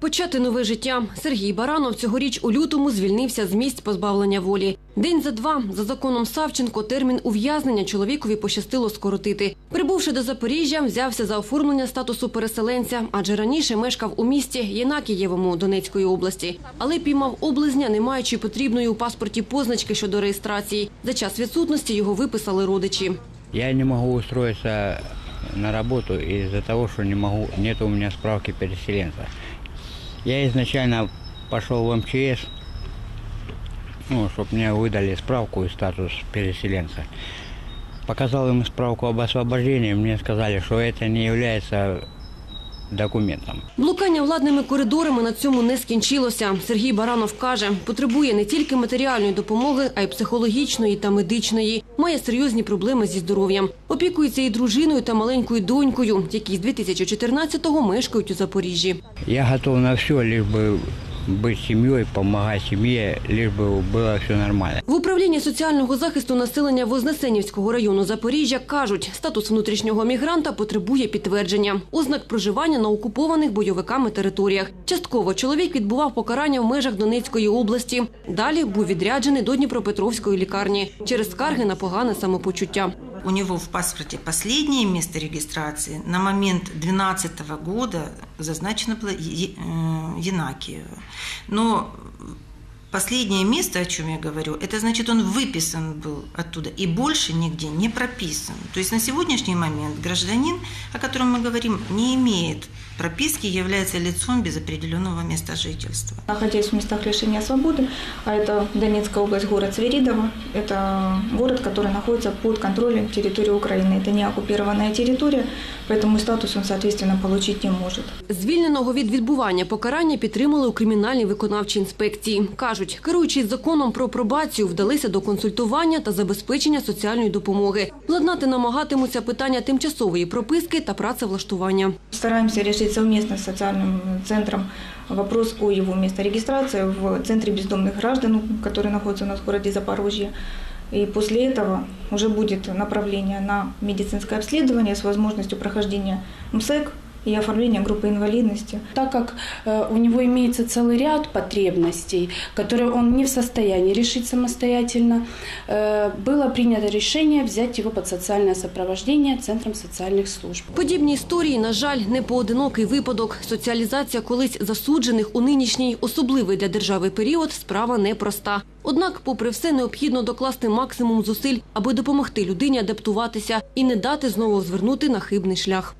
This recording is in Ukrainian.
Почати нове життя. Сергій Баранов цьогоріч у лютому звільнився з місць позбавлення волі. День за два за законом Савченко термін ув'язнення чоловікові пощастило скоротити. Прибувши до Запоріжжя, взявся за оформлення статусу переселенця, адже раніше мешкав у місті Єнакієвому Донецької області, але піймав облизня, не маючи потрібної у паспорті позначки щодо реєстрації. За час відсутності його виписали родичі. Я не могу устроиться на работу из-за того, что не могу, нет у меня справки переселенца. Я изначально пошел в МЧС, ну, чтобы мне выдали справку и статус переселенца. Показал им справку об освобождении, мне сказали, что это не является документом. Блукання владними коридорами на цьому не скінчилося. Сергій Баранов каже, потребує не тільки матеріальної допомоги, а й психологічної та медичної. Має серйозні проблеми зі здоров'ям. Опікується і дружиною та маленькою донькою, які з 2014-го мешкають у Запоріжжі. Я готов на все, лише бы быть семьей, помогать семье, лишь бы было все нормально. В управлінні соціального захисту населення Вознесенівського району Запоріжжя кажуть, статус внутрішнього мігранта потребує підтвердження. Ознак проживання на окупованих бойовиками територіях. Частково чоловік відбував покарання в межах Донецької області. Далі був відряджений до Дніпропетровської лікарні через скарги на погане самопочуття. У него в паспорте последнее место регистрации на момент 2012 года зазначено было Е- э, Янакиево. Но последнее место, о чем я говорю, это значит, он выписан был оттуда и больше нигде не прописан. То есть на сегодняшний момент гражданин, о котором мы говорим, не имеет прописки, является лицом без определенного места жительства. Находясь в местах лишения свободы, а это Донецкая область, город Свиридово, это город, который находится под контролем территории Украины. Это не оккупированная территория, поэтому статус он, соответственно, получить не может. Звільненого від відбування покарання підтримали у кримінальній виконавчій інспекції. Кажуть, керуючись законом про пробацію, вдалися до консультування та забезпечення соціальної допомоги. Владнати намагатимуться питання тимчасової прописки та працевлаштування. Стараемся решить совместно с социальным центром вопрос о его месторегистрации в Центре бездомных граждан, который находится у нас в городе Запорожье. И после этого уже будет направление на медицинское обследование с возможностью прохождения МСЭК и оформления группы инвалидности. так как э, у него имеется целый ряд потребностей, которые он не в состоянии решить самостоятельно, э, было принято решение взять его под социальное сопровождение Центром социальных служб. Подібні історії, на жаль, не поодинокий випадок. Соціалізація колись засуджених у нинішній особливий для держави період справа непроста. Однак, попри все, необхідно докласти максимум зусиль, аби допомогти людині адаптуватися і не дати знову звернути на хибний шлях.